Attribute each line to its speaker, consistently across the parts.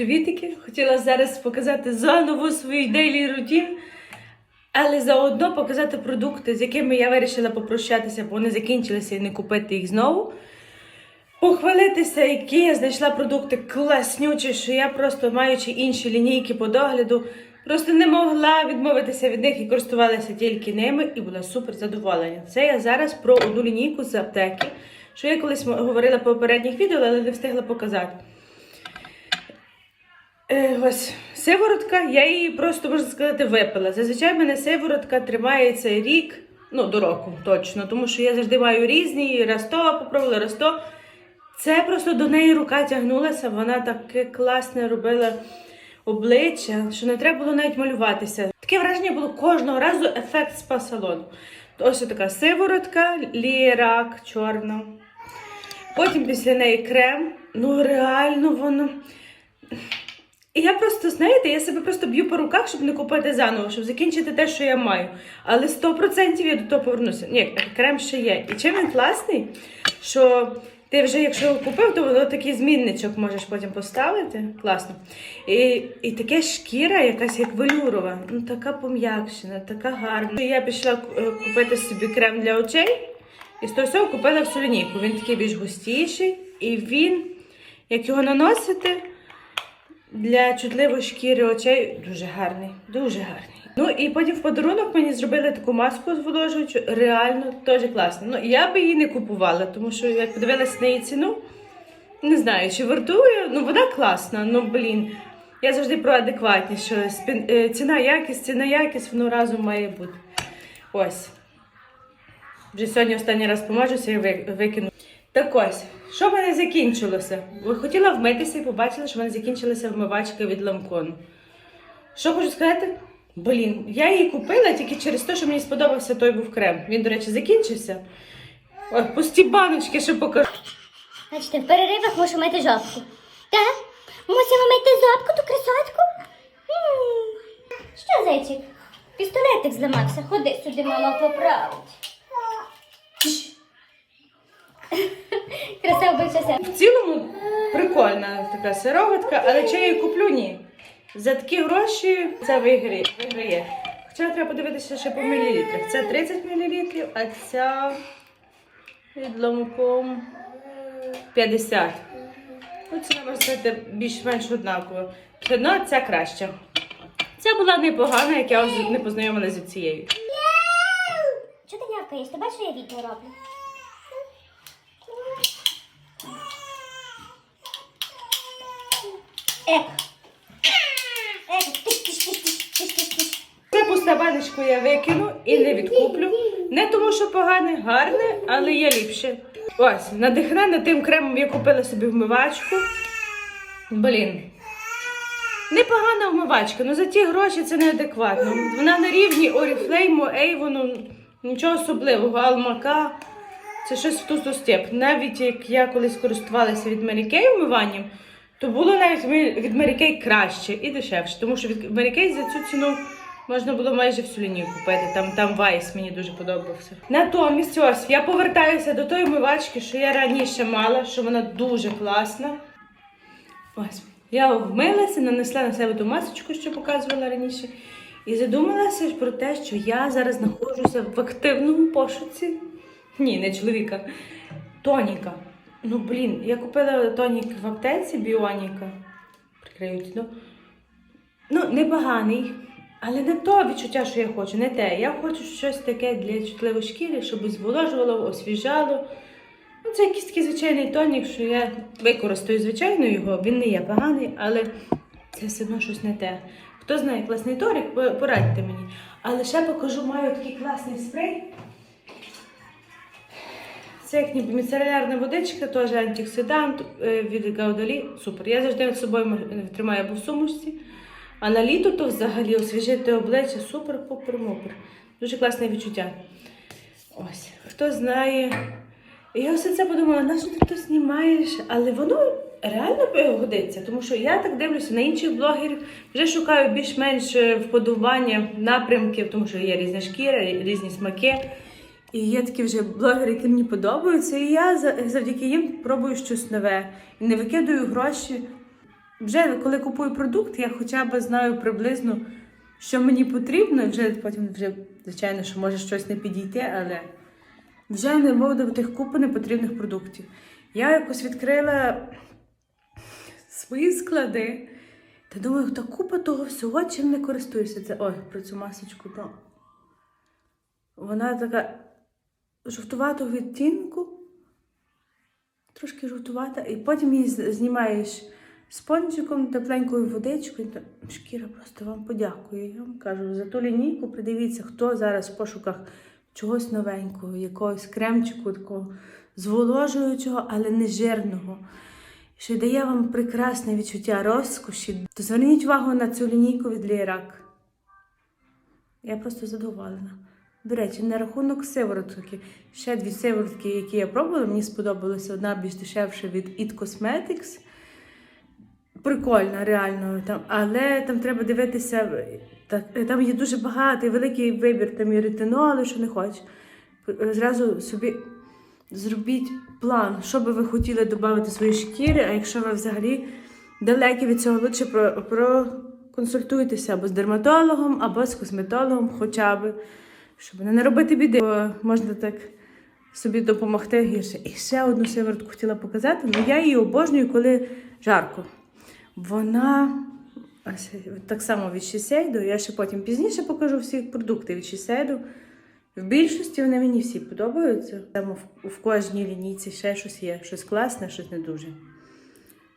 Speaker 1: Привітики! Хотіла зараз показати заново свій дейлі рутін, але заодно показати продукти, з якими я вирішила попрощатися, бо вони закінчилися і не купити їх знову. Похвалитися, які я знайшла продукти класнючі, що я просто маючи інші лінійки по догляду, просто не могла відмовитися від них і користувалася тільки ними, і була супер задоволена. Це я зараз про одну лінійку з аптеки, що я колись говорила по попередніх відео, але не встигла показати. Е, ось сиворотка, я її просто можна сказати випила. Зазвичай мене сиворотка тримається рік, ну до року точно, тому що я завжди маю різні, раз то попробувала, раз то. Це просто до неї рука тягнулася, вона таке класне робила обличчя, що не треба було навіть малюватися. Таке враження було кожного разу ефект спа-салону. Ось така сиворотка, лірак, чорна. Потім після неї крем. Ну реально воно. І я просто, знаєте, я себе просто б'ю по руках, щоб не купити заново, щоб закінчити те, що я маю. Але 100% я до того повернуся. Ні, крем ще є. І чим він класний, що ти вже, якщо його купив, то воно такий змінничок можеш потім поставити. Класно. І, і таке шкіра, якась як велюрова, ну така пом'якшена, така гарна. Я пішла е, купити собі крем для очей. І з того всього купила всю лінійку. Він такий більш густіший, і він, як його наносити, для чутливої шкіри очей дуже гарний, дуже гарний. Ну і потім в подарунок мені зробили таку маску зволожуючу, реально теж класно. Ну я би її не купувала, тому що як подивилася на її ціну, не знаю, чи вартує. Ну вона класна, ну блін. Я завжди про адекватність, що е, ціна якість, ціна якість, воно разом має бути. Ось. Вже сьогодні останній раз помажуся і викину. Так ось, що в мене закінчилося? Ви хотіла вмитися і побачила, що в мене закінчилася вмивачка від ламкону. Що хочу сказати? Блін, я її купила тільки через те, що мені сподобався той був крем. Він, до речі, закінчився. Ой, пусті баночки, що покажу.
Speaker 2: Бачите, в переривах мушу мити жопку. Так? Мусимо мити жопку, ту красотку? Що, зайчик? Пістолетик зламався. Ходи сюди, мама поправить. Краса обличчя.
Speaker 1: В цілому прикольна така сироватка, але чи я її куплю? Ні. За такі гроші це виграє. виграє. Хоча треба подивитися ще по мілілітрах. Це 30 мл, а ця від ламком 50. Ну, ціна, можна сказати, більш-менш однакова. Все одно ця краща. Ця була непогана, як я ось не познайомилася з цією.
Speaker 2: Чого ти нявкаєш? Ти бачиш, що я відео роблю? Ек. Ек. Тиш,
Speaker 1: я викину і не відкуплю. Не тому, що погане, гарне, але є ліпше. Ось, надихнена тим кремом я купила собі вмивачку. Блін. Непогана вмивачка, але за ті гроші це неадекватно. Вона на рівні Oriflame, Avon, нічого особливого, Алмака. Це щось в ту степ. Навіть як я колись користувалася від Mary Kay вмиванням, то було навіть від Kay краще і дешевше. Тому що від Kay за цю ціну можна було майже всю лінію купити. Там, там Вайс мені дуже подобався. Натомість, ось я повертаюся до тої вмивачки, що я раніше мала, що вона дуже класна. Ось. Я вмилася, нанесла на себе ту масочку, що показувала раніше, і задумалася про те, що я зараз знаходжуся в активному пошуці. Ні, не чоловіка. Тоніка. Ну, блін, я купила тонік в аптеці Біоніка. Прикриють, ну. Ну, непоганий. Але не то відчуття, що я хочу, не те. Я хочу щось таке для чутливої шкіри, щоб зволожувало, освіжало. Ну, це якийсь такий звичайний тонік, що я використаю, звичайно, його. Він не є поганий, але це все одно щось не те. Хто знає класний тонік, по- порадьте мені. Але ще покажу, маю такий класний спрей. Це як ніби водичка, теж антиоксидант е, від Гаудолі. Супер. Я завжди з собою тримаю або в сумочці. А на літо то взагалі освіжити обличчя супер пупер мупер Дуже класне відчуття. Ось, хто знає. Я все це подумала, на що ти то знімаєш? Але воно реально годиться, тому що я так дивлюся на інших блогерів, вже шукаю більш-менш е, вподобання напрямків, тому що є різні шкіри, різні смаки. І є такі вже блогери, які мені подобаються, і я завдяки їм пробую щось нове. І не викидаю гроші вже коли купую продукт, я хоча б знаю приблизно, що мені потрібно, вже потім вже, звичайно, що може щось не підійти, але вже не буде тих купи непотрібних продуктів. Я якось відкрила свої склади. Та думаю, та купа того всього, чим не користуюся. Це ой, про цю масочку. Вона така жовтуватого відтінку, трошки жовтувата, і потім її знімаєш спонжиком, тепленькою водичкою. Шкіра просто вам подякує. Я вам кажу, за ту лінійку придивіться, хто зараз в пошуках чогось новенького, якогось кремчику такого зволожуючого, але не жирного. Що дає вам прекрасне відчуття розкоші, то зверніть увагу на цю лінійку від Лірак. Я просто задоволена. До речі, на рахунок сиворотки. Ще дві сиворотки, які я пробувала, мені сподобалася одна більш дешевша від It Cosmetics. Прикольна, реально. Там, але там треба дивитися, та- там є дуже багатий, великий вибір, там і ретиноли, що не хочеш. Зразу собі зробіть план, що би ви хотіли додати до своєї шкіри, а якщо ви взагалі далекі від цього, лучше про, проконсультуйтеся або з дерматологом, або з косметологом, хоча б, щоб не наробити біди. Можна так собі допомогти гірше. І ще одну сиворотку хотіла показати, але я її обожнюю, коли жарко. Вона так само від Shiseido, я ще потім пізніше покажу всі продукти від Shiseido. В більшості вони мені всі подобаються. Там в, кожній лінійці ще щось є, щось класне, щось не дуже.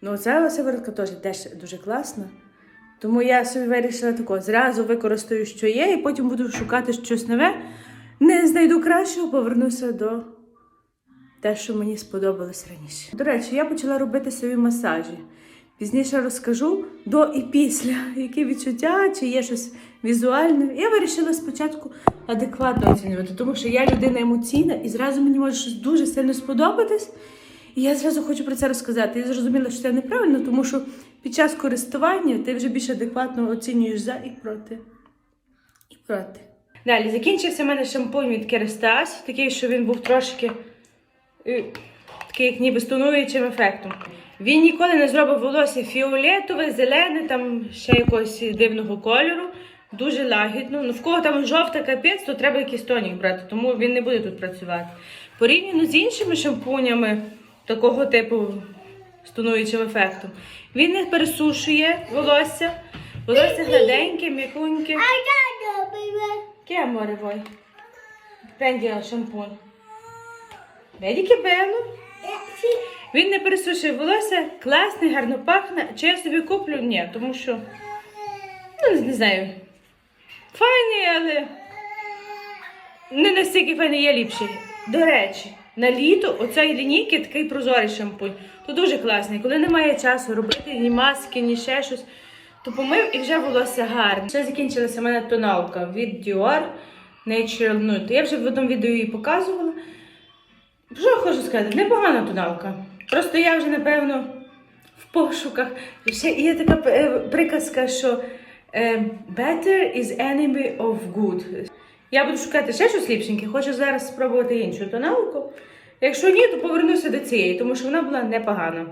Speaker 1: Ну, ця сиворотка теж дуже класна. Тому я собі вирішила тако, зразу використаю, що є, і потім буду шукати щось нове. Не знайду кращого, повернуся до те, що мені сподобалось раніше. До речі, я почала робити собі масажі. Пізніше розкажу до і після, які відчуття, чи є щось візуальне. Я вирішила спочатку адекватно оцінювати, тому що я людина емоційна і зразу мені може щось дуже сильно сподобатись. І я зразу хочу про це розказати. Я зрозуміла, що це неправильно, тому що під час користування ти вже більш адекватно оцінюєш за і проти. І проти. Далі закінчився в мене шампунь від Керастас, такий, що він був трошки е, такий, як ніби з тонуючим ефектом. Він ніколи не зробив волосся фіолетове, зелене, там ще якогось дивного кольору. Дуже лагідно. Ну, в кого там жовта капець, то треба якийсь тонік брати, тому він не буде тут працювати. Порівняно з іншими шампунями такого типу з тонуючим ефектом, він не пересушує волосся. Волосся гладеньке, м'якуньке. Amore vuoi? Prendi il shampoo. Vedi? Він не пересушує волосся, класний, гарно пахне. Чи я собі куплю? Ні, тому що, ну, не знаю. Файний, але не настільки файний, є ліпший. До речі, на літо оцей лінійки такий прозорий шампунь. То дуже класний. Коли немає часу робити ні маски, ні ще щось, то помив і вже волосся гарне. Ще закінчилася в мене тоналка від Dior Natural Nude. Я вже в одному відео її показувала. Що я хочу сказати? Непогана тоналка. Просто я вже, напевно, в пошуках. Ще є така е, приказка, що е, better is enemy of good. Я буду шукати ще щось ліпшеньке, хочу зараз спробувати іншу тоналку. Якщо ні, то повернуся до цієї, тому що вона була непогана.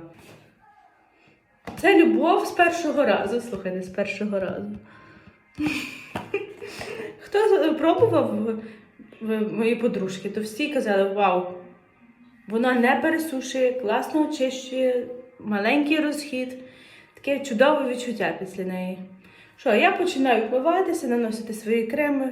Speaker 1: Це любов з першого разу. Слухайте, з першого разу. Хто пробував мої подружки, то всі казали: вау, вона не пересушує, класно очищує, маленький розхід, таке чудове відчуття після неї. Що, я починаю впиватися, наносити свої креми.